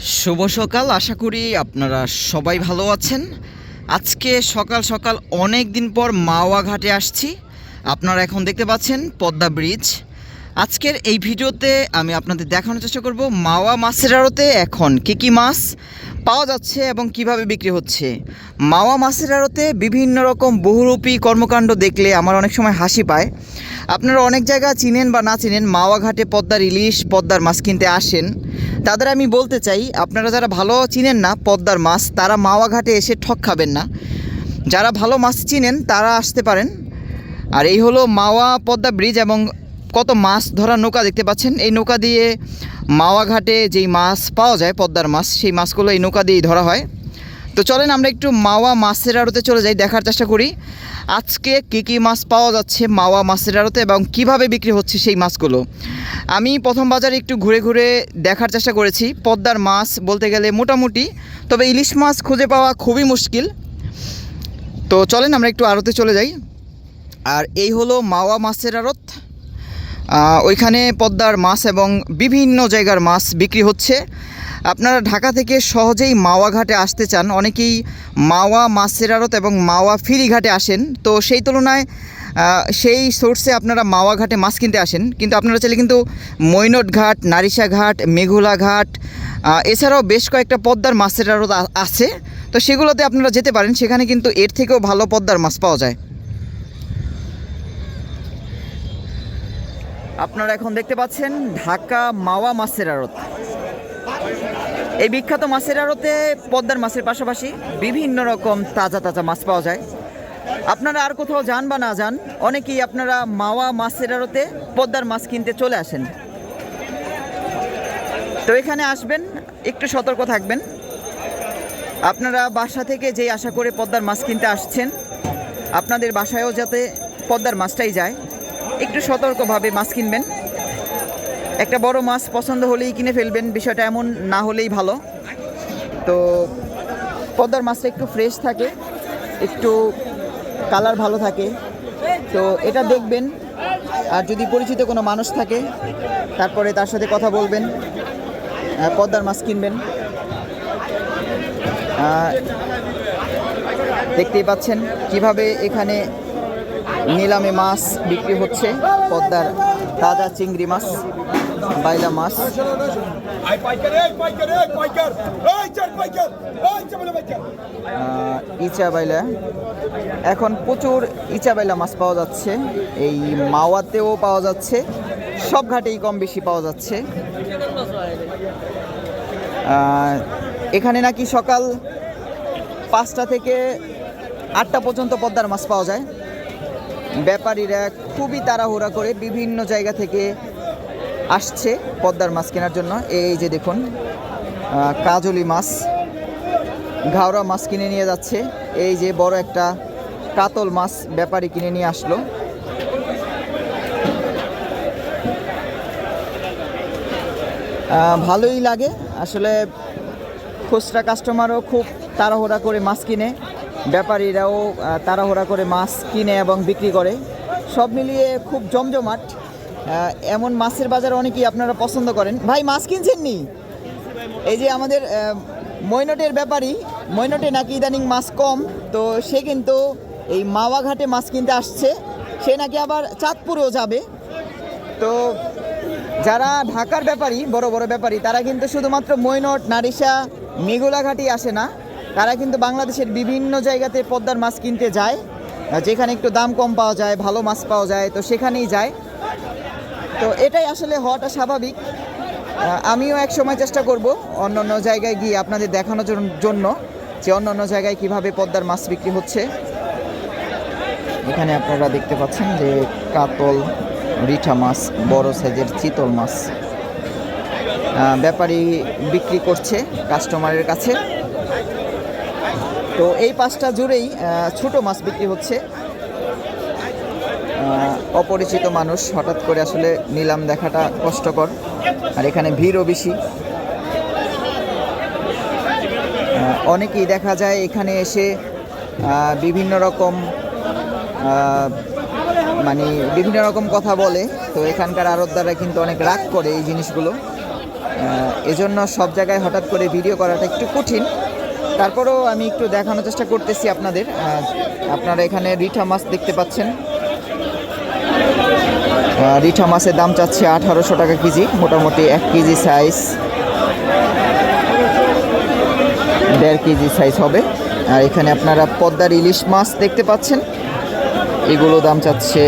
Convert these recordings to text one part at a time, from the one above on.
শুভ সকাল। আশা করি আপনারা সবাই ভালো আছেন। আজকে সকাল সকাল অনেক দিন পর মাওয়া ঘাটে আসছি। আপনারা এখন দেখতে পাচ্ছেন পদ্মা ব্রিজ। আজকের এই ভিডিওতে আমি আপনাদের দেখানোর চেষ্টা করব মাওয়া মাছের আড়তে এখন কী কী মাছ পাওয়া যাচ্ছে এবং কীভাবে বিক্রি হচ্ছে। মাওয়া মাছের আড়তে বিভিন্ন রকম বহুরূপী কর্মকাণ্ড দেখলে আমার অনেক সময় হাসি পায়। আপনারা অনেক জায়গা চিনেন বা না চিনেন মাওয়া ঘাটে পদ্মার ইলিশ, পদ্মার মাছ কিনতে আসেন। তাদের আমি বলতে চাই, আপনারা যারা ভালো চিনেন না পদ্মার মাছ, তারা মাওয়া ঘাটে এসে ঠক খাবেন না। যারা ভালো মাছ চিনেন, তারা আসতে পারেন। আর এই হলো মাওয়া পদ্মা ব্রিজ এবং কত মাছ ধরা নৌকা দেখতে পাচ্ছেন। এই নৌকা দিয়ে মাওয়া ঘাটে যেই মাছ পাওয়া যায়, পদ্মার মাছ, সেই মাছগুলো এই নৌকা দিয়েই ধরা হয়। তো চলেন আমরা একটু মাওয়া মাছের আড়তে চলে যাই, দেখার চেষ্টা করি। আজকে কী কী মাছ পাওয়া যাচ্ছে মাওয়া মাছের আড়তে এবং কীভাবে বিক্রি হচ্ছে সেই মাছগুলো? আমি প্রথম বাজারে একটু ঘুরে ঘুরে দেখার চেষ্টা করেছি। পদ্মার মাছ বলতে গেলে মোটামুটি, তবে ইলিশ মাছ খুঁজে পাওয়া খুবই মুশকিল। তো চলেন আমরা একটু আড়তে চলে যাই। আর এই হলো মাওয়া মাছের আড়ত। ওইখানে পদ্মার মাছ এবং বিভিন্ন জায়গার মাছ বিক্রি হচ্ছে। আপনারা ঢাকা থেকে সহজেই মাওয়া ঘাটে আসতে চান। অনেকেই মাওয়া মাছের আড়ত এবং মাওয়া ফেরিঘাটে আসেন। তো সেই তুলনায় সেই সোর্সে আপনারা মাওয়া ঘাটে মাছ কিনতে আসেন। কিন্তু আপনারা চাইলে কিন্তু মৈনট ঘাট, নারিশা ঘাট, মেঘুলা ঘাট এছাড়াও বেশ কয়েকটা পদ্মার মাছের আড়ত আছে। তো সেগুলোতে আপনারা যেতে পারেন। সেখানে কিন্তু এর থেকেও ভালো পদ্মার মাছ পাওয়া যায়। আপনারা এখন দেখতে পাচ্ছেন ঢাকা মাওয়া মাছের আড়ত এই বিখ্যাত মাছের আড়তে পদ্মার মাছের পাশাপাশি বিভিন্ন রকম তাজা তাজা মাছ পাওয়া যায়। আপনারা আর কোথাও যান বা না যান, অনেকেই আপনারা মাওয়া মাছের আড়তে পদ্মার মাছ কিনতে চলে আসেন। তো এখানে আসবেন, একটু সতর্ক থাকবেন। আপনারা বাসা থেকে যেই আশা করে পদ্মার মাছ কিনতে আসছেন, আপনাদের বাসায়ও যাতে পদ্মার মাছটাই যায়, একটু সতর্কভাবে মাছ কিনবেন। একটা বড় মাছ পছন্দ হলেই কিনে ফেলবেন, বিষয়টা এমন না হলেই ভালো। তো পদ্মার মাছটা একটু ফ্রেশ থাকে, একটু কালার ভালো থাকে। তো এটা দেখবেন, আর যদি পরিচিত কোনো মানুষ থাকে, তারপরে তার সাথে কথা বলবেন পদ্মার মাছ কিনবেন। দেখতেই পাচ্ছেন কীভাবে এখানে নিলামে মাছ বিক্রি হচ্ছে, পদ্মার তাজা চিংড়ি মাছ। বাইলা মাছ। ইচা বাইলা। এখন প্রচুর ইচা বাইলা মাছ পাওয়া যাচ্ছে। এই মাওয়াতেও পাওয়া যাচ্ছে। সব ঘাটেই কম বেশি পাওয়া যাচ্ছে। এখানে নাকি সকাল পাঁচটা থেকে আটটা পর্যন্ত পদ্মার মাছ পাওয়া যায়। ব্যাপারীরা খুবই তাড়াহুড়া করে বিভিন্ন জায়গা থেকে আসছে পদ্মার মাছ কেনার জন্য। এই যে দেখুন কাজলি মাছ, ঘাওড়া মাছ কিনে নিয়ে যাচ্ছে। এই যে বড় একটা কাতল মাছ ব্যাপারী কিনে নিয়ে আসলো। ভালোই লাগে। আসলে খুচরা কাস্টমারও খুব তাড়াহুড়া করে মাছ কিনে। ব্যাপারীরাও তাড়াহুড়া করে মাছ কিনে এবং বিক্রি করে। সব মিলিয়ে খুব জমজমাট। এমন মাছের বাজার অনেকেই আপনারা পছন্দ করেন। ভাই, মাছ কিনছেন নি এই যে আমাদের মৈনটের ব্যাপারী, মৈনটে নাকি ইদানিং মাছ কম, তো সে কিন্তু এই মাওয়া ঘাটে মাছ কিনতে আসছে। সে নাকি আবার চাঁদপুরেও যাবে। তো যারা ঢাকার ব্যাপারী, বড় বড় ব্যাপারী, তারা কিন্তু শুধুমাত্র মৈনট, নারিশা মেঘুলাঘাটি আসে না। তারা কিন্তু বাংলাদেশের বিভিন্ন জায়গাতে পদ্মার মাছ কিনতে যায়। যেখানে একটু দাম কম পাওয়া যায়, ভালো মাছ পাওয়া যায়, তো সেখানেই যায়। তো এটাই আসলে হওয়াটা স্বাভাবিক। আমিও এক সময় চেষ্টা করব অন্য অন্য জায়গায় গিয়ে আপনাদের দেখানোর জন্য যে অন্য অন্য জায়গায় কীভাবে পদ্মার মাছ বিক্রি হচ্ছে। এখানে আপনারা দেখতে পাচ্ছেন যে কাতল, রিঠা মাছ, বড় সাইজের চিতল মাছ ব্যাপারী বিক্রি করছে কাস্টমারের কাছে। তো এই পাঁচটা জুড়েই ছোট মাছ বিক্রি হচ্ছে। অপরিচিত মানুষ হঠাৎ করে আসলে নিলাম দেখাটা কষ্টকর। আর এখানে ভিড়ও বেশি। অনেকেই দেখা যায় এখানে এসে বিভিন্ন রকম মানে বিভিন্ন রকম কথা বলে। তো এখানকার আড়তদাররা কিন্তু অনেক রাগ করে এই জিনিসগুলো। এজন্য সব জায়গায় হঠাৎ করে ভিডিও করাটা একটু কঠিন। তারপরেও আমি একটু দেখানোর চেষ্টা করতেছি আপনাদের। আপনারা এখানে রিঠা মাছ দেখতে পাচ্ছেন। রিঠা মাছের দাম চাচ্ছে আঠারোশো টাকা কেজি, মোটামুটি এক কেজি সাইজ দেড় কেজি সাইজ হবে। আর এখানে আপনারা পদ্মার ইলিশ মাছ দেখতে পাচ্ছেন। এগুলো দাম চাচ্ছে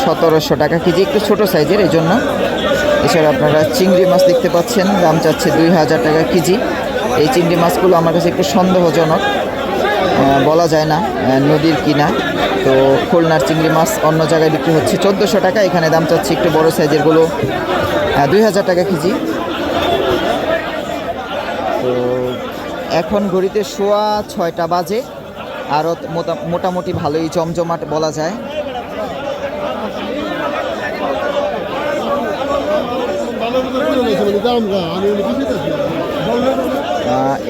সতেরোশো টাকা কেজি, একটু ছোট সাইজের এই জন্য। এছাড়া আপনারা চিংড়ি মাছ দেখতে পাচ্ছেন, দাম চাচ্ছে দুই হাজার টাকা কেজি। এই চিংড়ি মাছগুলো আমার কাছে একটু সন্দেহজনক। বলা যায় না নদীর কিনা। তো খুলনার চিংড়ি মাছ অন্য জায়গায় বিক্রি হচ্ছে চোদ্দোশো টাকা। এখানে দাম চাচ্ছে একটু বড় সাইজেরগুলো দুই হাজার টাকা কেজি। তো এখন ঘড়িতে শোয়া ছয়টা বাজে। আরও মোটা- মোটামুটি ভালোই জমজমাট বলা যায়। আহ,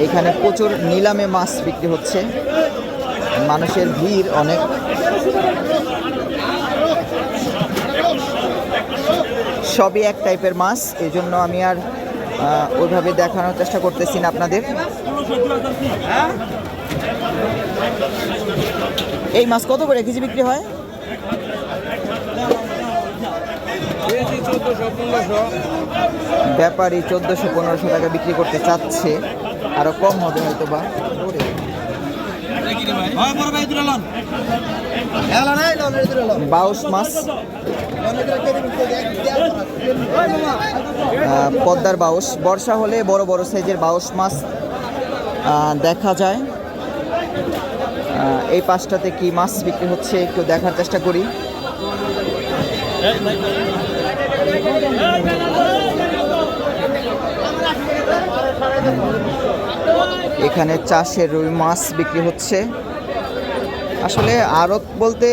এখানে প্রচুর নিলামে মাছ বিক্রি হচ্ছে। মানুষের ভিড় অনেক। সবই এক টাইপের মাছ এই জন্য আমি আর ওইভাবে দেখানোর চেষ্টা করতেছি না আপনাদের। এই মাছ কত করে কেজি বিক্রি হয়? ব্যাপারী চোদ্দোশো পনেরোশো টাকা বিক্রি করতে চাচ্ছে। আরও কম হবে হয়তো বা। মাছ। পদ্মার বাউস বর্ষা হলে বড় বড় সাইজের বাউস মাছ দেখা যায়। এই পাশটাতে কি মাছ বিক্রি হচ্ছে একটু দেখার চেষ্টা করি। এখানে চাষের রুই মাছ বিক্রি হচ্ছে। আসলে আড়ত বলতে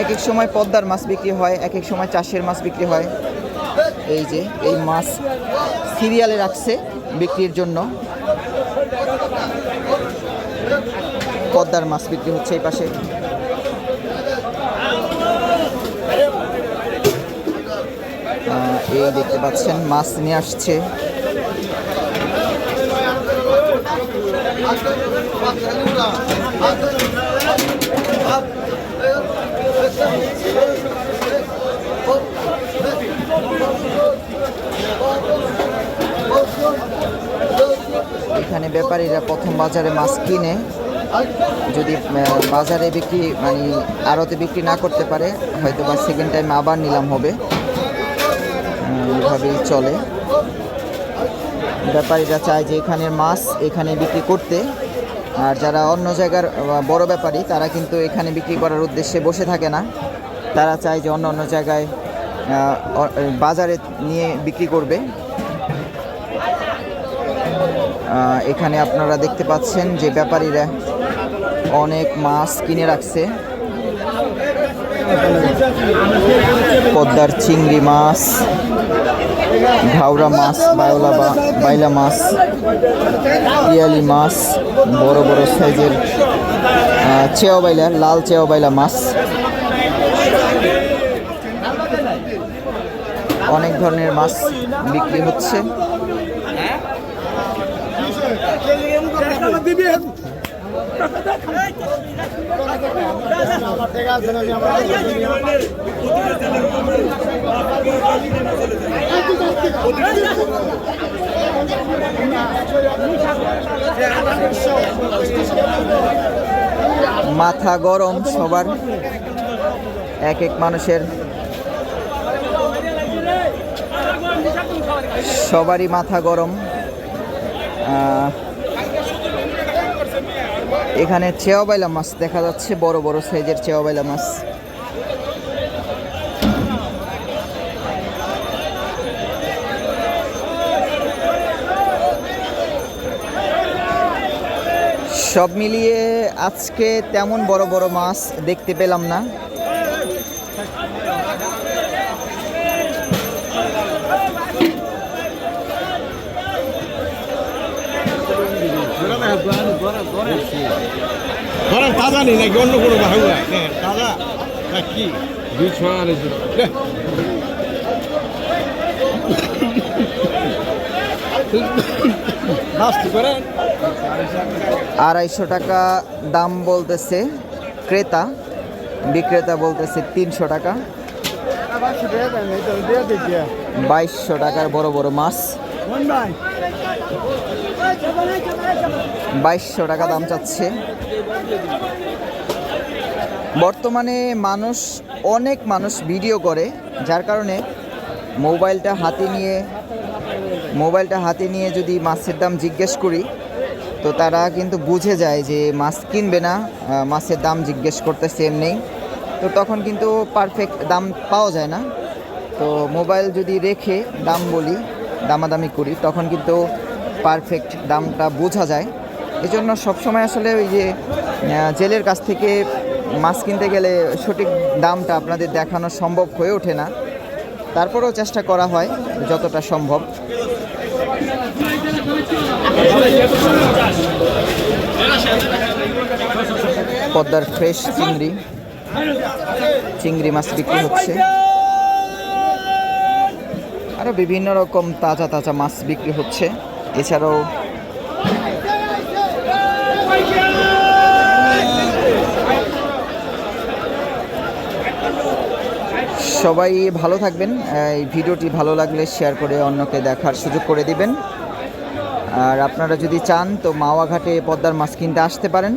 এক এক সময় পদ্মার মাছ বিক্রি হয় এক এক সময় চাষের মাছ বিক্রি হয়। এই যে, এই মাছ সিরিয়ালে রাখছে বিক্রির জন্য। পদ্মার মাছ বিক্রি হচ্ছে এই পাশে। এই দেখতে পাচ্ছেন, মাছ নিয়ে আসছে। এখানে ব্যাপারীরা প্রথম বাজারে মাছ কিনে যদি বাজারে বিক্রি মানে আড়তে বিক্রি না করতে পারে হয়তো বা সেকেন্ড টাইম আবার নিলাম হবে। উম, এভাবেই চলে। ব্যাপারীরা চায় যে এখানের মাছ এখানে বিক্রি করতে। আর যারা অন্য জায়গার বড় ব্যাপারী, তারা কিন্তু এখানে বিক্রি করার উদ্দেশ্যে বসে থাকে না। তারা চায় যে অন্য অন্য জায়গায় বাজারে নিয়ে বিক্রি করবে। এখানে আপনারা দেখতে পাচ্ছেন যে ব্যাপারীরা অনেক মাছ কিনে রাখছে। পদ্মার চিংড়ি মাছ ঘাওড়া মাছ, বায়োলা বা বাইলা মাছ, পিয়ালি মাছ, বড় বড় সাইজের চেয়া বাইলা লাল চেয়া বাইলা মাছ। অনেক ধরনের মাছ বিক্রি হচ্ছে। মাথা গরম সবার। এক এক মানুষের। সবারই মাথা গরম। এখানে চেওয়াবাইলা মাছ দেখা যাচ্ছে, বড় বড় সাইজের চেওয়াবাইলা মাছ। সব মিলিয়ে আজকে তেমন বড় বড় মাছ দেখতে পেলাম না। ধরেন তাজা নেই নাকি? অন্য কোনো ভাঙা তাজা না কি? দুই ছয় আড়াইশো টাকা দাম বলতেছে ক্রেতা, বিক্রেতা বলতেছে তিনশো টাকা। বাইশশো টাকার বড় বড় মাছ। বাইশশো টাকা দাম চাচ্ছে। বর্তমানে মানুষ, অনেক মানুষ ভিডিও করে, যার কারণে মোবাইলটা হাতে নিয়ে, মোবাইলটা হাতে নিয়ে যদি মাছের দাম জিজ্ঞেস করি তো তারা কিন্তু বুঝে যায় যে মাছ কিনবে না মাছের দাম জিজ্ঞেস করতে সেম নেই তো তখন কিন্তু পারফেক্ট দাম পাওয়া যায় না। তো মোবাইল যদি রেখে দাম বলি, দামাদামি করি, তখন কিন্তু পারফেক্ট দামটা বোঝা যায়। এই এজন্য সবসময় আসলে ওই যে জেলের কাছ থেকে মাছ কিনতে গেলে সঠিক দামটা আপনাদের দেখানো সম্ভব হয়ে ওঠে না। তারপরেও চেষ্টা করা হয় যতটা সম্ভব। পদ্মার ফ্রেশ চিংড়ি। চিংড়ি মাছ বিক্রি হচ্ছে। আরও বিভিন্ন রকম তাজা তাজা মাছ বিক্রি হচ্ছে। এছাড়াও সবাই ভালো থাকবেন। এই ভিডিওটি ভালো লাগলে শেয়ার করে অন্যকে দেখার সুযোগ করে দিবেন। আর আপনারা যদি চান, তো মাওয়াঘাটে পদ্মার মাছ কিনতে আসতে পারেন।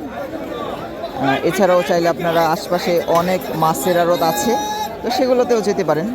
এছাড়াও চাইলে আপনারা আশপাশে অনেক মাছের আড়ত আছে, তো সেগুলোতেও যেতে পারেন।